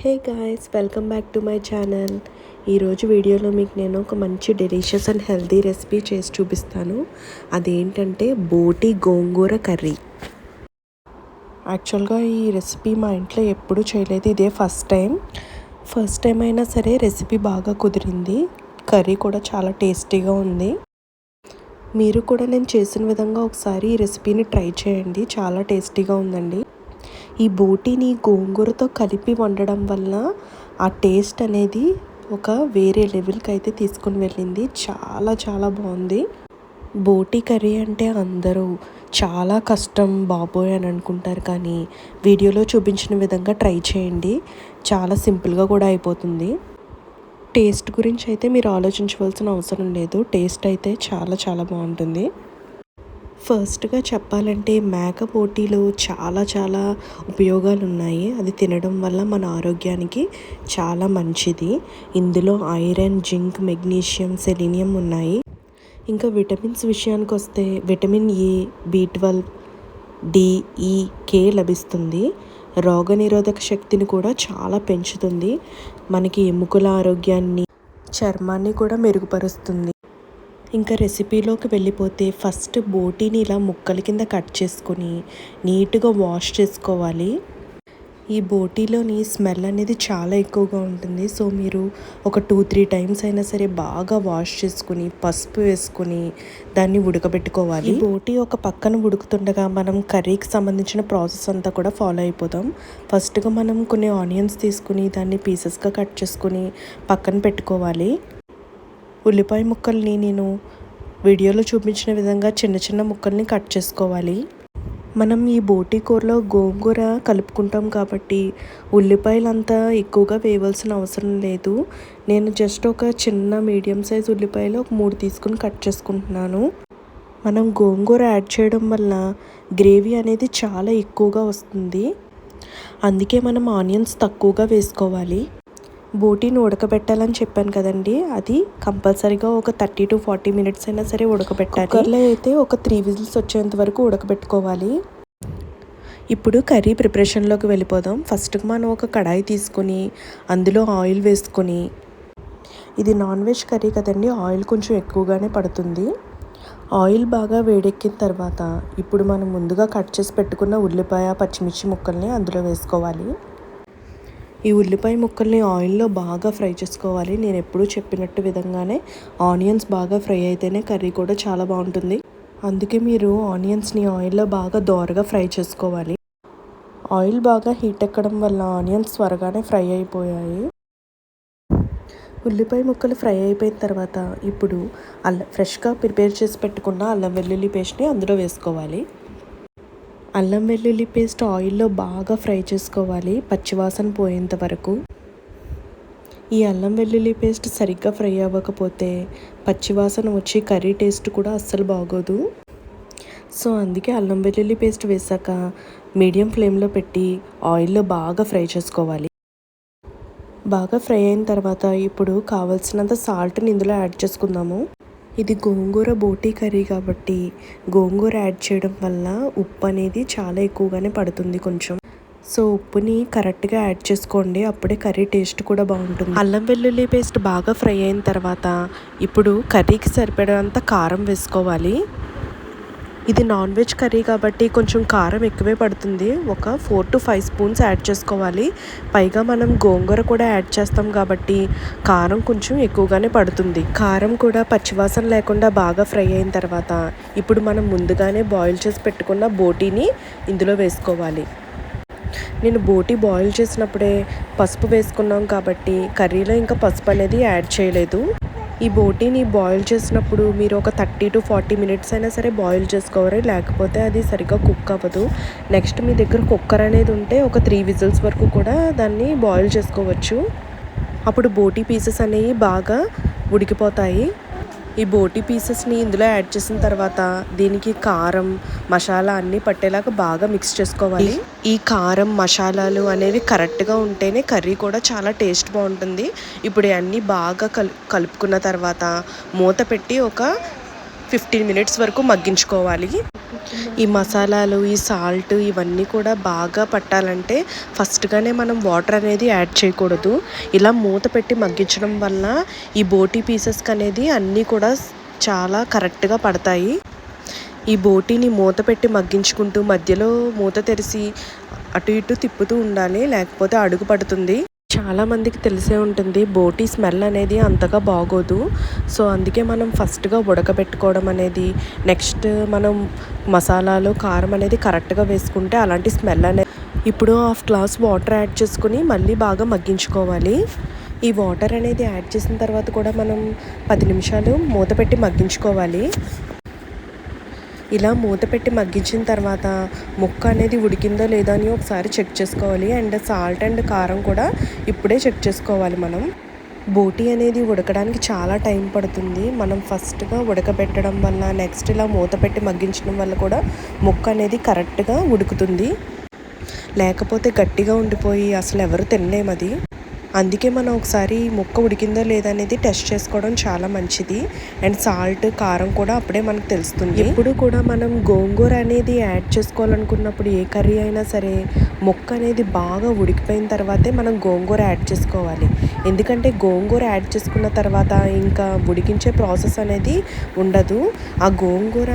Hey guys welcome back to my channel ఈరోజు వీడియోలో మీకు నేను ఒక మంచి డెలిషియస్ అండ్ హెల్తీ రెసిపీ చేసి చూపిస్తాను. అదేంటంటే బోటి గోంగూర కర్రీ. యాక్చువల్గా ఈ రెసిపీ మా ఇంట్లో ఎప్పుడూ చేయలేదు ఇదే ఫస్ట్ టైం ఫస్ట్ టైం అయినా సరే రెసిపీ బాగా కుదిరింది. కర్రీ కూడా చాలా టేస్టీగా ఉంది. మీరు కూడా నేను చేసిన విధంగా ఒకసారి ఈ రెసిపీని ట్రై చేయండి. చాలా టేస్టీగా ఉందండి. ఈ బోటీని గోంగూరతో కలిపి వండడం వల్ల ఆ టేస్ట్ అనేది ఒక వేరే లెవెల్కి అయితే తీసుకుని వెళ్ళింది. చాలా చాలా బాగుంది. బోటీ కర్రీ అంటే అందరూ చాలా కష్టం బాబోయ్ అని అనుకుంటారు కానీ వీడియోలో చూపించిన విధంగా ట్రై చేయండి. చాలా సింపుల్గా కూడా అయిపోతుంది. టేస్ట్ గురించి అయితే మీరు ఆలోచించవలసిన అవసరం లేదు. టేస్ట్ అయితే చాలా చాలా బాగుంటుంది. ఫస్ట్గా చెప్పాలంటే మేక పోటీలో చాలా చాలా ఉపయోగాలు ఉన్నాయి అది తినడం వల్ల మన ఆరోగ్యానికి చాలా మంచిది. ఇందులో ఐరన్ జింక్ మెగ్నీషియం సెలీనియం ఉన్నాయి. ఇంకా విటమిన్స్ విషయానికి వస్తే vitamin A B twelve D E K లభిస్తుంది. రోగనిరోధక శక్తిని కూడా చాలా పెంచుతుంది. మనకి ఎముకల ఆరోగ్యాన్ని చర్మాన్ని కూడా మెరుగుపరుస్తుంది. ఇంకా రెసిపీలోకి వెళ్ళిపోతే ఫస్ట్ బోటీని ఇలా ముక్కల కింద కట్ చేసుకొని నీట్గా వాష్ చేసుకోవాలి. ఈ బోటీలోని స్మెల్ అనేది చాలా ఎక్కువగా ఉంటుంది. సో మీరు ఒక టూ త్రీ టైమ్స్ అయినా సరే బాగా వాష్ చేసుకుని పసుపు వేసుకుని దాన్ని ఉడకబెట్టుకోవాలి. ఈ బోటీ ఒక పక్కన ఉడుకుతుండగా మనం కర్రీకి సంబంధించిన ప్రాసెస్ అంతా కూడా ఫాలో అయిపోతాం. ఫస్ట్గా మనం కొన్ని ఆనియన్స్ తీసుకుని దాన్ని పీసెస్గా కట్ చేసుకుని పక్కన పెట్టుకోవాలి. ఉల్లిపాయ ముక్కల్ని నేను వీడియోలో చూపించిన విధంగా చిన్న చిన్న ముక్కల్ని కట్ చేసుకోవాలి. మనం ఈ బోటీ కూరలో గోంగూర కలుపుకుంటాం కాబట్టి ఉల్లిపాయలు అంతా ఎక్కువగా వేయవలసిన అవసరం లేదు. నేను జస్ట్ ఒక చిన్న మీడియం సైజ్ ఉల్లిపాయలు ఒక మూడు తీసుకుని కట్ చేసుకుంటున్నాను. మనం గోంగూర యాడ్ చేయడం వల్ల గ్రేవీ అనేది చాలా ఎక్కువగా వస్తుంది. అందుకే మనం ఆనియన్స్ తక్కువగా వేసుకోవాలి. బోటీని ఉడకబెట్టాలని చెప్పాను కదండి. అది కంపల్సరీగా ఒక థర్టీ టు ఫార్టీ మినిట్స్ అయినా సరే ఉడకబెట్టాలి. కుక్కర్లో అయితే ఒక త్రీ విజిల్స్ వచ్చేంత వరకు ఉడకబెట్టుకోవాలి. ఇప్పుడు కర్రీ ప్రిపరేషన్లోకి వెళ్ళిపోదాం. ఫస్ట్ మనం ఒక కడాయి తీసుకొని అందులో ఆయిల్ వేసుకొని ఇది నాన్ వెజ్ కర్రీ కదండి ఆయిల్ కొంచెం ఎక్కువగానే పడుతుంది. ఆయిల్ బాగా వేడెక్కిన తర్వాత ఇప్పుడు మనం ముందుగా కట్ చేసి పెట్టుకున్న ఉల్లిపాయ పచ్చిమిర్చి ముక్కల్ని అందులో వేసుకోవాలి. ఈ ఉల్లిపాయ ముక్కల్ని ఆయిల్లో బాగా ఫ్రై చేసుకోవాలి. నేను ఎప్పుడూ చెప్పినట్టు విధంగానే ఆనియన్స్ బాగా ఫ్రై అయితేనే కర్రీ కూడా చాలా బాగుంటుంది. అందుకే మీరు ఆనియన్స్ని ఆయిల్లో బాగా దోరగా ఫ్రై చేసుకోవాలి. ఆయిల్ బాగా హీట్ ఎక్కడం వల్ల ఆనియన్స్ త్వరగానే ఫ్రై అయిపోయాయి. ఉల్లిపాయ ముక్కలు ఫ్రై అయిపోయిన తర్వాత ఇప్పుడు అల్ల ఫ్రెష్గా ప్రిపేర్ చేసి పెట్టుకున్న అల్లం వెల్లుల్లి పేస్ట్ని అందులో వేసుకోవాలి. అల్లం వెల్లుల్లి పేస్ట్ ఆయిల్లో బాగా ఫ్రై చేసుకోవాలి పచ్చివాసన పోయేంత వరకు. ఈ అల్లం వెల్లుల్లి పేస్ట్ సరిగ్గా ఫ్రై అవ్వకపోతే పచ్చివాసన వచ్చి కర్రీ టేస్ట్ కూడా అస్సలు బాగోదు. సో అందుకే అల్లం వెల్లుల్లి పేస్ట్ వేసాక మీడియం ఫ్లేమ్లో పెట్టి ఆయిల్లో బాగా ఫ్రై చేసుకోవాలి. బాగా ఫ్రై అయిన తర్వాత ఇప్పుడు కావలసినంత సాల్ట్ని ఇందులో యాడ్ చేసుకుందాము. ఇది గోంగూర బోటీ కర్రీ కాబట్టి గోంగూర యాడ్ చేయడం వల్ల ఉప్పు అనేది చాలా ఎక్కువగానే పడుతుంది కొంచెం. సో ఉప్పుని కరెక్ట్గా యాడ్ చేసుకోండి. అప్పుడే కర్రీ టేస్ట్ కూడా బాగుంటుంది. అల్లం వెల్లుల్లి పేస్ట్ బాగా ఫ్రై అయిన తర్వాత ఇప్పుడు కర్రీకి సరిపడేంత కారం వేసుకోవాలి. ఇది నాన్ వెజ్ కర్రీ కాబట్టి కొంచెం కారం ఎక్కువే పడుతుంది. ఒక four to five spoons add చేసుకోవాలి. పైగా మనం గోంగూర కూడా యాడ్ చేస్తాం కాబట్టి కారం కొంచెం ఎక్కువగానే పడుతుంది. కారం కూడా పచ్చివాసన లేకుండా బాగా ఫ్రై అయిన తర్వాత ఇప్పుడు మనం ముందుగానే బాయిల్ చేసి పెట్టుకున్న బోటీని ఇందులో వేసుకోవాలి. నేను బోటీ బాయిల్ చేసినప్పుడే పసుపు వేసుకున్నాం కాబట్టి కర్రీలో ఇంకా పసుపు అనేది యాడ్ చేయలేదు. ఈ బోటీని బాయిల్ చేసినప్పుడు మీరు ఒక థర్టీ టు ఫార్టీ మినిట్స్ అయినా సరే బాయిల్ చేసుకోవాలి. లేకపోతే అది సరిగ్గా కుక్ అవ్వదు. నెక్స్ట్ మీ దగ్గర కుక్కర్ అనేది ఉంటే ఒక త్రీ విజిల్స్ వరకు కూడా దాన్ని బాయిల్ చేసుకోవచ్చు. అప్పుడు బోటీ పీసెస్ అనేవి బాగా ఉడికిపోతాయి. ఈ బోటి పీసెస్ని ఇందులో యాడ్ చేసిన తర్వాత దీనికి కారం మసాలా అన్నీ పట్టేలాగా బాగా మిక్స్ చేసుకోవాలి. ఈ కారం మసాలాలు అనేవి కరెక్ట్గా ఉంటేనే కర్రీ కూడా చాలా టేస్ట్ బాగుంటుంది. ఇప్పుడు అన్నీ బాగా కలు కలుపుకున్న తర్వాత మూత పెట్టి ఒక ఫిఫ్టీన్ మినిట్స్ వరకు మగ్గించుకోవాలి. ఈ మసాలాలు ఈ సాల్ట్ ఇవన్నీ కూడా బాగా పట్టాలంటే ఫస్ట్గానే మనం వాటర్ అనేది యాడ్ చేయకూడదు. ఇలా మూత పెట్టి మగ్గించడం వల్ల ఈ బోటీ పీసెస్కి అనేది అన్నీ కూడా చాలా కరెక్ట్గా పడతాయి. ఈ బోటీని మూత పెట్టి మగ్గించుకుంటూ మధ్యలో మూత తెరిచి అటు ఇటు తిప్పుతూ ఉండాలి లేకపోతే అడుగు పడుతుంది. చాలా మందికి తెలిసే ఉంటుంది బోటి స్మెల్ అనేది అంతగా బాగోదు. సో అందుకే మనం ఫస్ట్గా ఉడకబెట్టుకోవడం అనేది నెక్స్ట్ మనం మసాలాలు కారం అనేది కరెక్ట్గా వేసుకుంటే అలాంటి స్మెల్ అనేది ఇప్పుడు హాఫ్ గ్లాస్ వాటర్ యాడ్ చేసుకుని మళ్ళీ బాగా మగ్గించుకోవాలి. ఈ వాటర్ అనేది యాడ్ చేసిన తర్వాత కూడా మనం పది నిమిషాలు మూత పెట్టి మగ్గించుకోవాలి. ఇలా మూత పెట్టి మగ్గించిన తర్వాత ముక్క అనేది ఉడికిందో లేదో అని ఒకసారి చెక్ చేసుకోవాలి. అండ్ సాల్ట్ అండ్ కారం కూడా ఇప్పుడే చెక్ చేసుకోవాలి మనం. బోటీ అనేది ఉడకడానికి చాలా టైం పడుతుంది. మనం ఫస్ట్గా ఉడకబెట్టడం వల్ల నెక్స్ట్ ఇలా మూత పెట్టి మగ్గించడం వల్ల కూడా ముక్క అనేది కరెక్ట్గా ఉడుకుతుంది. లేకపోతే గట్టిగా ఉండిపోయి అసలు ఎవరు తినలేము అది అందుకే మనం ఒకసారి ముక్క ఉడికిందో లేదా అనేది టెస్ట్ చేసుకోవడం చాలా మంచిది. అండ్ సాల్ట్ కారం కూడా అప్పుడే మనకు తెలుస్తుంది. ఎప్పుడు కూడా మనం గోంగూర అనేది యాడ్ చేసుకోవాలనుకున్నప్పుడు ఏ కర్రీ అయినా సరే ముక్క అనేది బాగా ఉడికిపోయిన తర్వాతే మనం గోంగూర యాడ్ చేసుకోవాలి. ఎందుకంటే గోంగూర యాడ్ చేసుకున్న తర్వాత ఇంకా ఉడికించే ప్రాసెస్ అనేది ఉండదు. ఆ గోంగూర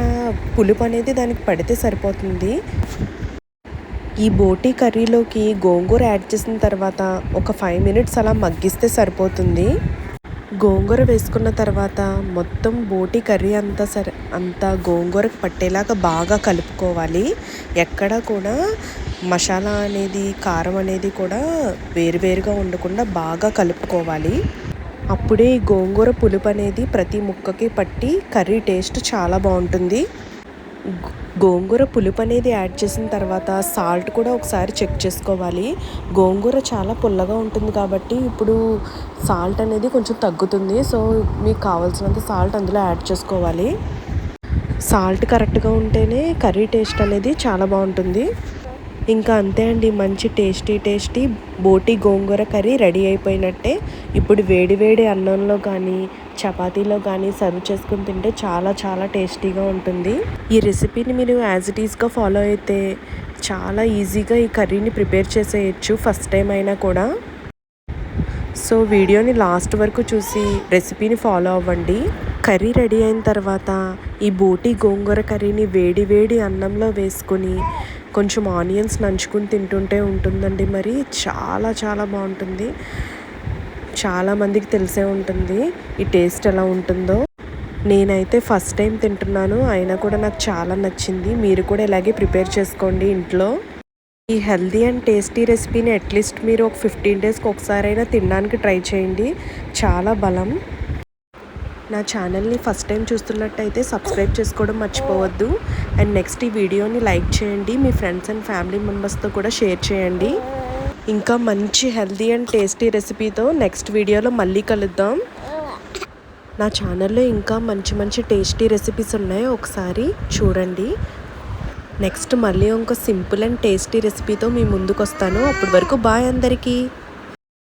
పులుపు అనేది దానికి పడితే సరిపోతుంది. ఈ బోటీ కర్రీలోకి గోంగూర యాడ్ చేసిన తర్వాత ఒక ఫైవ్ మినిట్స్ అలా మగ్గిస్తే సరిపోతుంది. గోంగూర వేసుకున్న తర్వాత మొత్తం బోటీ కర్రీ అంతా సరే అంతా గోంగూరకు పట్టేలాగా బాగా కలుపుకోవాలి. ఎక్కడ కూడా మసాలా అనేది కారం అనేది కూడా వేరువేరుగా ఉండకుండా బాగా కలుపుకోవాలి. అప్పుడే ఈ గోంగూర పులుపు అనేది ప్రతి ముక్కకి పట్టి కర్రీ టేస్ట్ చాలా బాగుంటుంది. గోంగూర పులుపు అనేది యాడ్ చేసిన తర్వాత సాల్ట్ కూడా ఒకసారి చెక్ చేసుకోవాలి. గోంగూర చాలా పుల్లగా ఉంటుంది కాబట్టి ఇప్పుడు సాల్ట్ అనేది కొంచెం తగ్గుతుంది. సో మీకు కావాల్సినంత సాల్ట్ అందులో యాడ్ చేసుకోవాలి. సాల్ట్ కరెక్ట్గా ఉంటేనే కర్రీ టేస్ట్ అనేది చాలా బాగుంటుంది. ఇంకా అంతే అండి మంచి టేస్టీ టేస్టీ బోటి గోంగూర కర్రీ రెడీ అయిపోయినట్టే. ఇప్పుడు వేడి వేడి అన్నంలో కానీ చపాతీలో కానీ సర్వ్ చేసుకుని తింటే చాలా చాలా టేస్టీగా ఉంటుంది. ఈ రెసిపీని మీరు యాజ్ ఇట్ ఈస్గా ఫాలో అయితే చాలా ఈజీగా ఈ కర్రీని ప్రిపేర్ చేసేయచ్చు ఫస్ట్ టైం అయినా కూడా. సో వీడియోని లాస్ట్ వరకు చూసి రెసిపీని ఫాలో అవ్వండి. కర్రీ రెడీ అయిన తర్వాత ఈ బోటి గోంగూర కర్రీని వేడి వేడి అన్నంలో వేసుకొని కొంచెం ఆనియన్స్ నంచుకుని తింటుంటే ఉంటుందండి మరి. చాలా చాలా బాగుంటుంది. చాలామందికి తెలిసే ఉంటుంది ఈ టేస్ట్ ఎలా ఉంటుందో. నేనైతే ఫస్ట్ టైం తింటున్నాను. అయినా కూడా నాకు చాలా నచ్చింది. మీరు కూడా ఇలాగే ప్రిపేర్ చేసుకోండి ఇంట్లో. ఈ హెల్దీ అండ్ టేస్టీ రెసిపీని అట్లీస్ట్ మీరు ఒక ఫిఫ్టీన్ డేస్కి ఒకసారైనా తినడానికి ట్రై చేయండి. చాలా బలం. నా ఛానల్ని ఫస్ట్ టైం చూస్తున్నట్టయితే సబ్స్క్రైబ్ చేసుకోవడం మర్చిపోవద్దు. అండ్ నెక్స్ట్ ఈ వీడియోని లైక్ చేయండి. మీ ఫ్రెండ్స్ అండ్ ఫ్యామిలీ మెంబర్స్తో కూడా షేర్ చేయండి. ఇంకా మంచి హెల్దీ అండ్ టేస్టీ రెసిపీతో నెక్స్ట్ వీడియోలో మళ్ళీ కలుద్దాం. నా ఛానల్లో ఇంకా మంచి మంచి టేస్టీ రెసిపీస్ ఉన్నాయి. ఒకసారి చూడండి. నెక్స్ట్ మళ్ళీ ఇంకో సింపుల్ అండ్ టేస్టీ రెసిపీతో మీ ముందుకు వస్తాను అప్పటి వరకు బాయ్ అందరికీ.